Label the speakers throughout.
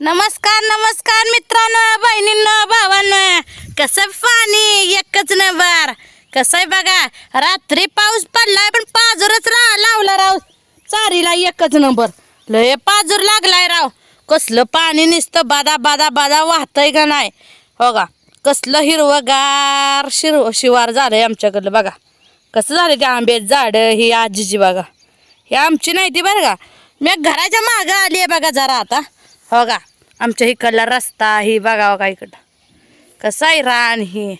Speaker 1: नमस्कार नमस्कार मित्रांनो बहिणींनो भावांनो. कसं पाणी? एकच नंबर. कसं आहे बघा रात्री पाऊस पडलाय पण पाजूरच रा लावला राव. चारीला एकच नंबर. लय पाजूर लागलाय राव. कसलं पाणी नुसतं बादा बादा बादा वाहतंय का नाही? हो का? कसलं हिरवगार शिरव शिवार झालंय आमच्याकडलं बघा. कसं झालं ते आंब्यात झाडं ही आजीची बघा. ही आमची नाही ती बरं का? मी घराच्या मागं आली आहे बघा जरा आता. हो का? आमच्या इकडला रस्ता आहे बघावं का इकडं. कसं आहे रान हे.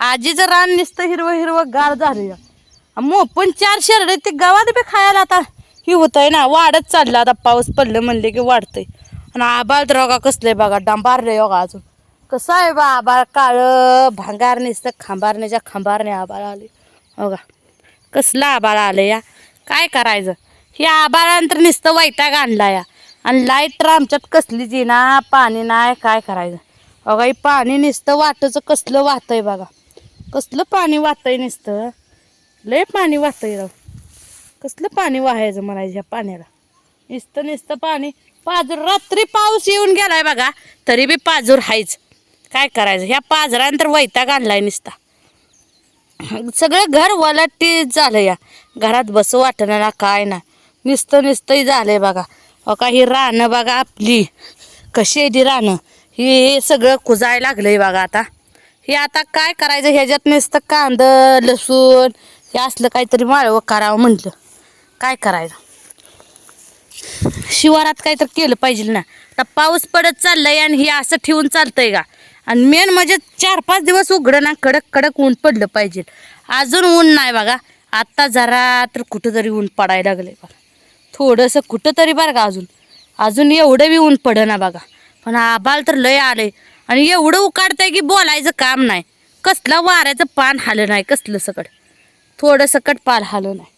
Speaker 1: आजीचं रान नसतं हिरवं हिरवं गार झालं. मग पण चार शेरडे ते गावात बी खायला आता ही होतंय ना वाढत चाललं. आता पाऊस पडलं म्हणले की वाढतंय. आणि आबाळ तर बघा कसलंय बघा डंभार रे योगा अजून. कसं आहे बा आबाळ काळं भांगार नुसतं खांबारण्याच्या खांबारने आबाळ आले. हो का कसलं आबाळ आलं या. काय करायचं? हे आबाळानंतर नुसतं वैताग आणला या. आणि लाइट तर आमच्यात कसलीच ना पाणी नाही काय करायचं? अगं पाणी नुसतं वाटचं कसलं वाहतंय बघा. कसलं पाणी वाहतंय नुसतं? लय पाणी वाहतंय राव. कसलं पाणी वाहायचं म्हणायचं ह्या पाण्याला? निसतं नुसतं पाणी. पाजर रात्री पाऊस येऊन गेलाय बघा तरी बी पाजूर हायच. काय करायचं? ह्या पाजरानंतर वैताग आणलाय नसता. सगळं घर वलटी झालं या. घरात बस वाटणार काय ना. नुसतं नुसतंही झालंय बघा. काही का ही रानं बघा आपली. कशी आहे ती रानं? हे सगळं कुजायला लागलंय बघा आता. हे आता काय करायचं? ह्याच्यात नुसतं कांदं लसूण हे असलं काहीतरी माळवं करावं म्हटलं. काय करायचं? शिवारात काय तर केलं पाहिजे ना. आता पाऊस पडत चाललंय आणि हे असं ठेवून चालतंय का? आणि मेन म्हणजे चार पाच दिवस उघडं ना कडक कडक ऊन पडलं पाहिजे अजून ऊन नाही बघा. आत्ता जरा तर कुठंतरी ऊन पडायला लागलंय बघा. थोडंसं कुठं तरी बरं का अजून. अजून एवढं बी ऊन पडना बघा. पण आबाल तर लय आलंय आणि एवढं उकाडतंय की बोलायचं काम नाही. कसलं वाऱ्याचं पान हालं नाही कसलं सकट. थोडं सकट पान हालं नाही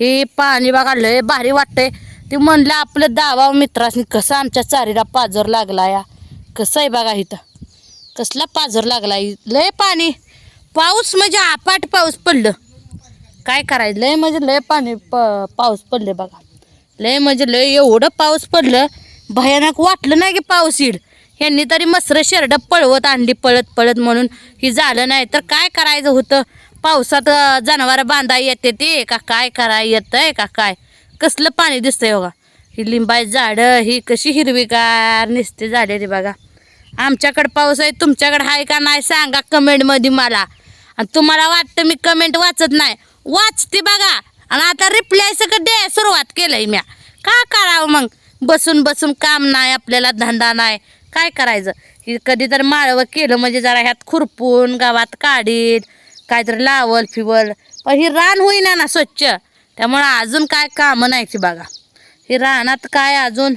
Speaker 1: हे पाणी बघा लय भारी वाटतंय. ते म्हणलं आपलं दावा मित्रासनी कसं आमच्या चारीला पाजर लागला या? कसं आहे बघा इथं? कसला पाजर लागला? लय पाणी. पाऊस म्हणजे आपाट पाऊस पडलं. काय करायचं? लय म्हणजे लय पाणी प पाऊस पडले बघा. लय म्हणजे लय एवढं पाऊस पडलं भयानक वाटलं नाही की पाऊस येईल. ह्यांनी तरी मसरं शेरडं पळवत आणली पळत पळत म्हणून. ही झालं नाही तर काय करायचं होतं? पावसात जनावर बांधा येते ते. का काय कराय येतंय? का काय? कसलं पाणी दिसतंय बघा. ही लिंबाची झाडं ही कशी हिरवीगार निसते झालेली बघा. आमच्याकडं पाऊस आहे तुमच्याकडं आहे का नाही सांगा कमेंटमध्ये मला. आणि तुम्हाला वाटतं मी कमेंट वाचत नाही. वाचते बघा. आणि आता रिप्लाय सगळं दे सुरुवात केलंय म्या. का करावं मग? बसून बसून काम नाही आपल्याला धंदा नाही. काय करायचं? की कधीतरी माळवं केलं म्हणजे जरा ह्यात खुरपून गावात काढीत काहीतरी लावल फिवल. पण ही रान होईना ना स्वच्छ. त्यामुळं अजून काय कामं नाही ती बघा. ही रानात काय अजून?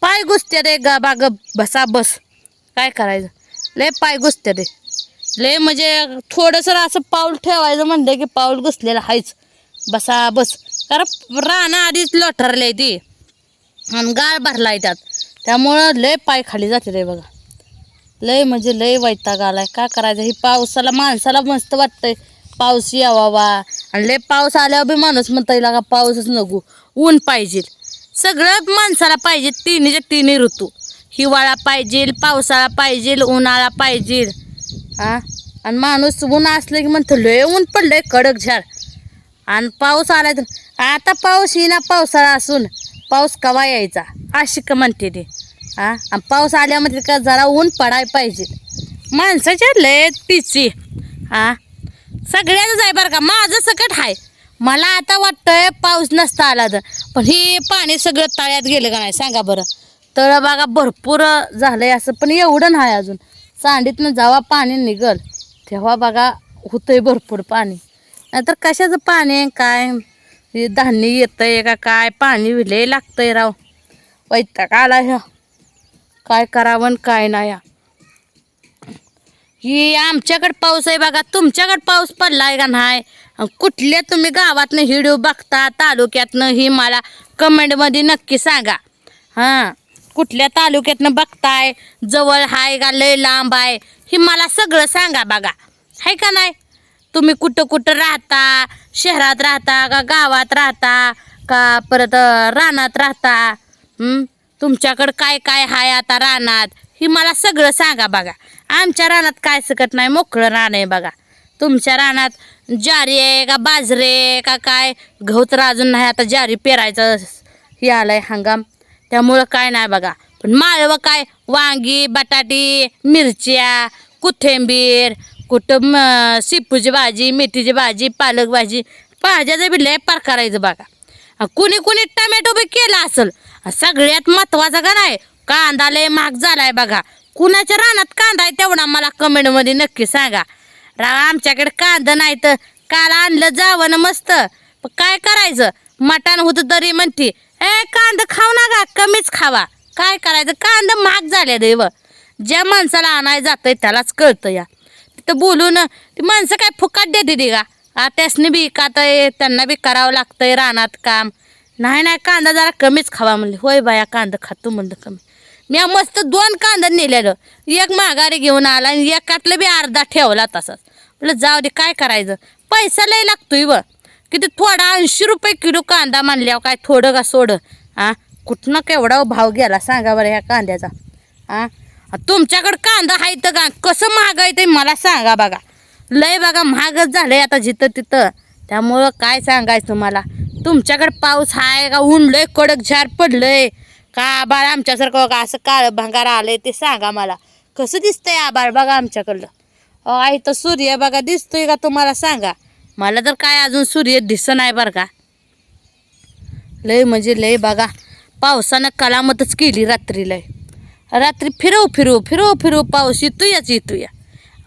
Speaker 1: पाय घुसते रे गा बाग बसा बस. काय करायचं? लय पाय घुसते रे. लय म्हणजे थोडंसं असं पाऊल ठेवायचं म्हणलं की पाऊल घुसलेलं आहेच बसा बस. कारण राणा आधीच लोटरले ती. आणि गाळ भरला आहे त्यात. त्यामुळं लय पाय खाली जाते रे बघा. लय म्हणजे लय वैताग आलाय. का करायचं? ही पावसाला माणसाला मस्त वाटतंय. पाऊस यावा आणि लय पाऊस आल्यावर बी माणूस म्हणता येईल का पाऊसच नको. ऊन पाहिजे सगळं माणसाला पाहिजे तिन्हीचे तिन्ही ऋतू. हिवाळा पाहिजे पावसाळा पाहिजे उन्हाळा पाहिजे हा आणि माणूस ऊन असलं की म्हणतो लय ऊन पडलंय कडक झाड. आणि पाऊस आला तर आता पाऊस येईना पावसाळा असून पाऊस कवा यायचा? अशी का म्हणते ते हां आणि पाऊस आल्यामध्ये का जरा ऊन पडाय पाहिजे. माणसाच्या लय पिची. हां सगळ्याच आहे बरं का. माझं सकट आहे मला आता वाटतंय पाऊस नसता आला तर. पण हे पाणी सगळं तळ्यात गेलं का नाही? सांगा बरं. तळ बघा भरपूर झालंय असं पण एवढं नाही अजून. सांडीतनं जेव्हा पाणी निघल. तेव्हा बघा होतंय भरपूर पाणी. नाहीतर कशाचं पाणी आहे? काय? हे धान्य येतंय का काय? पाणी लय लागतंय राव. वैताग आला ह्या काय करावं आणि काय नाही ही. आमच्याकडं पाऊस आहे बघा. तुमच्याकडं पाऊस पडला आहे का नाही? कुठल्या तुम्ही गावातनं हिडू बघता तालुक्यातनं ही मला कमेंटमध्ये नक्की सांगा. हां. कुठल्या तालुक्यातनं बघताय? जवळ हाय का लय लांब आहे? ही मला सगळं सांगा बघा. आहे का नाही? तुम्ही कुठं कुठं राहता? शहरात राहता का गावात राहता? का परत रानात राहता? तुमच्याकडं काय काय हाय आता रानात? ही मला सगळं सांगा बघा. आमच्या रानात काय सकत नाही मोकळं रान आहे बघा. तुमच्या रानात ज्वारी आहे का बाजरे आहे का काय? गहू तर अजून नाही आता ज्वारी पेरायचं हे आलंय हंगाम. त्यामुळं काय नाही बघा. पण माळवं काय? वांगी बटाटी मिरच्या कोथिंबीर कुठं म शेपूची भाजी मेथीची भाजी पालक भाजी भाज्याचं बी लय पार करायचं बघा. कुणी कुणी टमॅटो बी केला असेल सगळ्यात महत्त्वाचा का नाही कांदा लय महाग झालाय बघा. कुणाच्या रानात कांदा आहे तेवढा मला कमेंटमध्ये नक्की सांगा. राव आमच्याकडे कांदा नाही तर काल आणलं जावं ना मस्त. काय करायचं? मटण होतं तरी म्हणते ए कांदा खाऊ नका कमीच खावा. काय करायचं? कांदा महाग झाले देव ज्या माणसाला आणाय जातंय त्यालाच कळतं या. तिथं बोलून ती माणसं काय फुकाट देते ती का? आ, त्यासनी बी कातय त्यांना बी करावं लागतंय रानात काम. नाही नाही कांदा जरा कमीच खावा म्हणले. होय बाया कांदा खातो म्हणलं कमी. मी मस्त दोन कांदा नेलेलं. एक माघारी घेऊन आला आणि एकातलं बी अर्धा ठेवला तसाच. म्हटलं जाऊ दे काय करायचं? पैसा लय लागतोय व किती थोडा ऐंशी रुपये किलो कांदा म्हणल्यावर काय थोडं का सोडं? हा कुठनं केवढा भाव गेला सांगा बरं ह्या कांद्याचा. हा तुमच्याकडं कांदा आहे तर का? कसं महाग आहे ते मला सांगा बघा. लय बघा महागच झालं आहे आता जिथं तिथं. त्यामुळं काय सांगायचं मला तुमच्याकडं पाऊस आहे का? ऊन लय कडक झार पडलंय. का आबाळ आमच्यासारखं बघा असं काळं भांगार आहे ते सांगा मला. कसं दिसतंय आबाळ बघा आमच्याकडलं? आहे तर सूर्य बघा दिसतोय का तुम्हाला सांगा? मला तर काय अजून सूर्य दिसत नाही बरं का? लय म्हणजे लय बघा पावसानं कलामतच केली रात्री लय. रात्री फिरव फिरू फिरव फिरू पाऊस येतोयाच येतोया.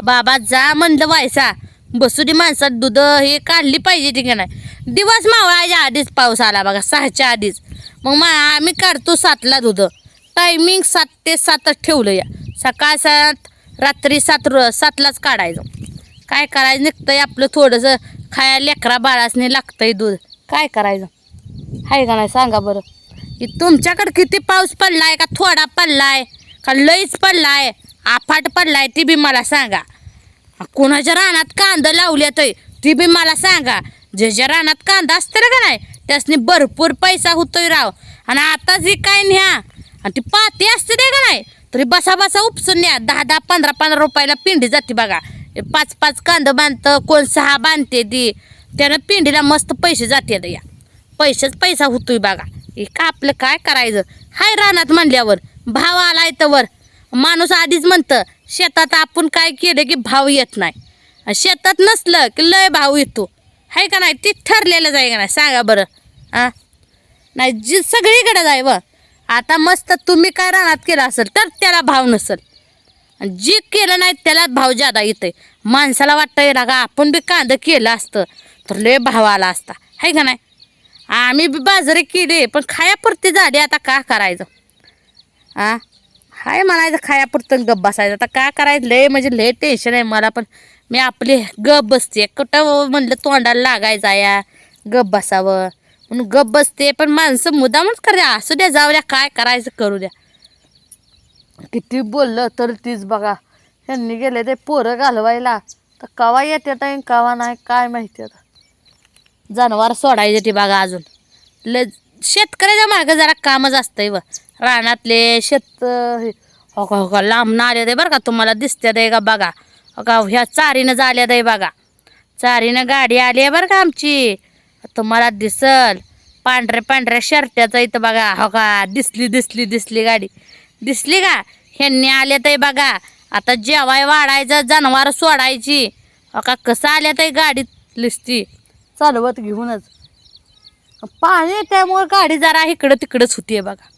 Speaker 1: बाबा जा म्हणलं व्हायचा बसू दे माणसात दूध हे काढली पाहिजे ठीक नाही? दिवस मावळायच्या आधीच पाऊस आला बघा सहाच्या आधीच. मग मा आम्ही काढतो सातला दूध. टायमिंग सात ते सातच ठेवलं या. सकाळ सात रात्री सात र सातलाच काढायचं. काय करायचं? निघतंय आपलं थोडंसं खायला लेकरा बाळासने लागतंय दूध. काय करायचं? आहे का नाही? सांगा बरं. तुमच्याकडे किती पाऊस पडलाय का थोडा पडलाय का लईच पडलाय? आफाट पडलाय ती बी मला सांगा. कोणाच्या रानात कांदा लावल्यात ती बी मला सांगा. ज्याच्या रानात कांदा असतं ना का नाही त्यासनी भरपूर पैसा होतोय राव. आणि आता जी काय न्या आणि ती पाती असते ते का नाही तरी बसा बसा उपसून न्या. दहा दहा पंधरा पंधरा रुपयाला पिंडी जाते बघा. पाच पाच कांदं बांधतं कोण सहा बांधते ती. त्यानं पिंडीला मस्त पैसे जाते या पैसेच पैसा होतोय बघा. का आपलं काय करायचं? हाय रानात म्हणल्यावर भाव आलाय तर माणूस आधीच म्हणतं शेतात आपण काय केलं की भाव येत नाही. शेतात नसलं की लय भाव येतो. हाय का नाही? ते ठरलेलं जाय का नाही? सांगा बरं. आ? नाही जी सगळीकडे जाय व. आता मस्त तुम्ही काय रानात केलं असेल तर त्याला भाव नसेल. जे केलं नाही त्याला भाव जादा येतोय. माणसाला वाटतं ना का आपण बी कांदं केलं असतं तर लय भाव आला असता. आहे का नाही? आम्ही बी बाजरी केले पण खायापुरती झाली आता का करायचं? आ? हाय म्हणायचं खायापुरतं गप बसायचं. आता का करायचं? लय म्हणजे लय टेन्शन आहे मला पण. मी आपली गप बसते कुठं हो म्हणलं तोंडाला लागायचा या गप बसावं? म्हणून गप बसते पण माणसं मुदामच करते. असू द्या जाऊ द्या काय करायचं करू द्या. किती बोललं तर तीच बघा. ह्यांनी गेले ते पोरं घालवायला. तर कवा येते टाईम कवा नाही काय माहिती आता. जनावर सोडायचे ते बघा अजून. ल शेतकऱ्याच्या मागं जरा कामच असतंय व. रानातले शेत हे हो का हो का लांब आले दे बरं का तुम्हाला दिसते दे का बघा. हो का ह्या चारीनं झाल्या दे बघा. चारीनं गाडी आली आहे बरं का आमची. तुम्हाला दिसल. पांढऱ्या पांढऱ्या शर्ट्याचं इथं बघा. हो का दिसली दिसली दिसली गाडी. दिसली का? ह्यांनी आले ते बघा. आता जेवाय वाढायचं जनावर सोडायची. हो का कसं आल्या ते गाडीत लिस्ती चालवत घेऊनच. पाणी त्यामुळं गाडी जरा इकडं तिकडंच होतीये बघा.